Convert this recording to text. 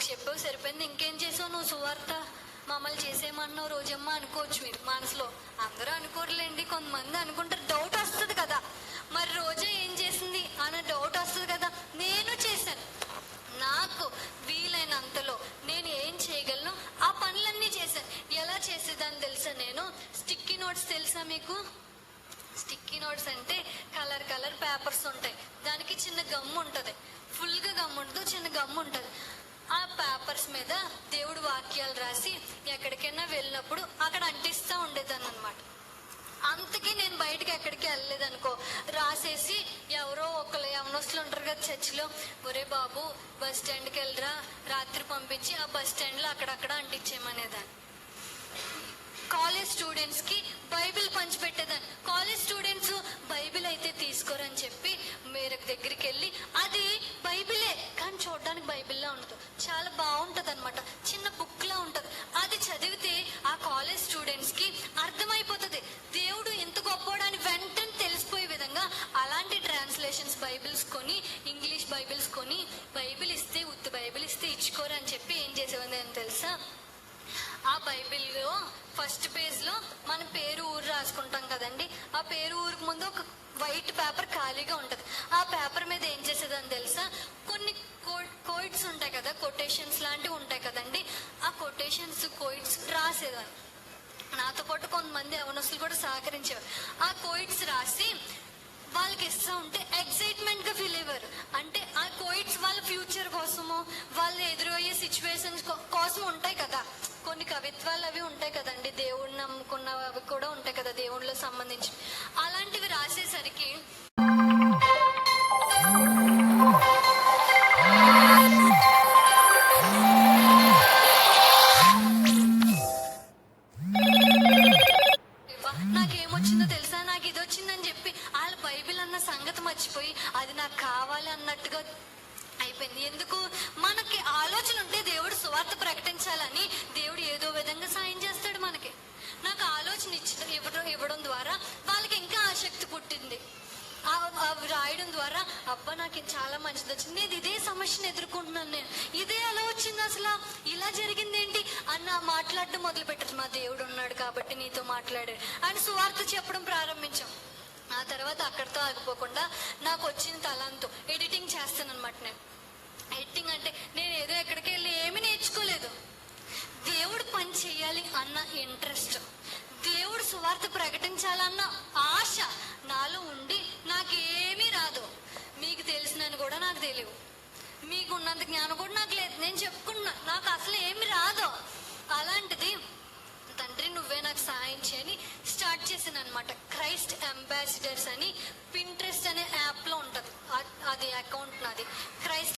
నాలుగు చెప్పావు సరిపోయింది. ఇంకేం చేసావు నువ్వు సువార్త? మమ్మల్ని చేసేయమన్నావు రోజమ్మ అనుకోవచ్చు మీరు మనసులో. అందరూ అనుకోరులేండి. కొంతమంది అనుకుంటారు డౌట్ వస్తుంది కదా. మరి రోజా ఏం చేసింది? అన్న డౌట్ వస్తుంది కదా. నేను చేశాను. నాకు వీలైనంతలో నేను ఏం చేయగలను? ఆ పనులన్నీ చేశాను. ఎలా చేసేదాన్ని తెలుసా నేను? స్టిక్కీ నోట్స్ తెలుసా మీకు? స్టిక్కీ నోట్స్ అంటే కలర్ కలర్ పేపర్స్ ఉంటాయి. దానికి చిన్న గమ్ ఉంటుంది. ఫుల్గా గమ్ ఉండదు చిన్న గమ్ ఉంటుంది. ఆ పేపర్స్ మీద దేవుడు వాక్యాలు రాసి ఎక్కడికైనా వెళ్ళినప్పుడు అక్కడ అంటిస్తూ ఉండేదాన్ని అనమాట అంతకీ నేను బయటకి ఎక్కడికి వెళ్ళలేదు అనుకో రాసేసి ఎవరో ఒకరు యవనస్తులు ఉంటారు కదా చర్చిలో ఒరే బాబు బస్ స్టాండ్కి వెళ్ళరా రాత్రి పంపించి ఆ బస్ స్టాండ్లో అక్కడక్కడ అంటించేయమనేదాన్ని. కాలేజ్ స్టూడెంట్స్కి బైబిల్ పంచిపెట్టేదాన్ని కాలేజ్ స్టూడెంట్స్ బైబిల్ అయితే తీసుకోరని చెప్పి మేరకు దగ్గరికి వెళ్ళి ఆ బైబిల్లా ఉండదు చాలా బాగుంటుంది అనమాట చిన్న బుక్ లా అది చదివితే ఆ కాలేజ్ స్టూడెంట్స్కి అర్థమైపోతుంది. దేవుడు ఎంత గొప్పోడని వెంటనే తెలిసిపోయే విధంగా అలాంటి ట్రాన్స్లేషన్స్ బైబిల్స్ కొని ఇంగ్లీష్ బైబిల్స్ కొని బైబిల్ ఇస్తే ఉత్తి బైబిల్ ఇస్తే ఇచ్చుకోరు అని చెప్పి ఏం చేసేవాడిని అని తెలుసా? ఆ బైబిల్లో ఫస్ట్ పేజ్లో మన పేరు ఊరు రాసుకుంటాం కదండి. ఆ పేరు ఊరికి ముందు ఒక వైట్ పేపర్ ఖాళీగా ఉంటది. ఆ పేపర్ మీద ఏం చేసేదని తెలుసా? కొన్ని కోయిట్స్ ఉంటాయి కదా కొటేషన్స్ లాంటివి ఉంటాయి కదండి. ఆ కొటేషన్స్ కోయిట్స్ రాసేదాన్ని నాతో పాటు కొంతమంది అవనస్తులు కూడా సహకరించేవారు. ఆ కోయిట్స్ రాసి వాళ్ళకి ఇస్తా ఉంటే ఎక్సైట్మెంట్గా ఫీల్ అయ్యారు అంటే ఆ కోయిట్స్ వాళ్ళ ఫ్యూచర్ కోసము వాళ్ళు ఎదురయ్యే సిచ్యువేషన్స్ కోసం ఉంటాయి కదా. కొన్ని కవిత్వాలు అవి ఉంటాయి కదండి. దేవుడిని నమ్ముకున్నవి అవి కూడా ఉంటాయి కదా దేవుళ్ళకి సంబంధించి. అలాంటివి రాసేసరికి నాకు ఇది వచ్చిందని చెప్పి వాళ్ళ బైబిల్ అన్న సంగతి మర్చిపోయి అది నాకు కావాలి అన్నట్టుగా అయిపోయింది. ఎందుకు? మనకి ఆలోచన ఉంటే దేవుడు సువార్త ప్రకటించాలని దేవుడు ఏదో విధంగా సాయం చేస్తాడు మనకి. నాకు ఆలోచన ఇచ్చిన ఇవ్వడం ఇవ్వడం ద్వారా వాళ్ళకి ఇంకా ఆసక్తి పుట్టింది. అవి రాయడం ద్వారా అబ్బా నాకు చాలా మంచిది వచ్చింది. నేను ఇదే సమస్యను ఎదుర్కొంటున్నాను నేను. ఇదే అలా వచ్చింది అసలు? ఇలా జరిగింది ఏంటి అన్న మాట్లాడడం మొదలు పెట్టారు మా దేవుడు ఉన్నాడు కాబట్టి నీతో మాట్లాడాడు. అని సువార్త చెప్పడం ప్రారంభించాం. ఆ తర్వాత అక్కడితో ఆగిపోకుండా నాకు వచ్చిన తలంతో. ఎడిటింగ్ చేస్తాను అనమాట నేను. ఎడిటింగ్ అంటే నేను ఏదో ఎక్కడికి వెళ్ళి ఏమీ నేర్చుకోలేదు. దేవుడు పని చేయాలి అన్న ఇంట్రెస్ట్ దేవుడు సువార్త ప్రకటించాలన్న నాకు తెలియదు. మీకు ఉన్నంత జ్ఞానం కూడా నాకు లేదు. నేను చెప్పుకున్నా. నాకు అసలు ఏమి రాదు. అలాంటిది తండ్రి నువ్వే నాకు సహాయం చేయని స్టార్ట్ చేసాను అనమాట క్రైస్ట్ అంబాసిడర్స్ అని పింట్రెస్ట్ అనే యాప్లో ఉంటది అది అకౌంట్ నాది. క్రైస్ట్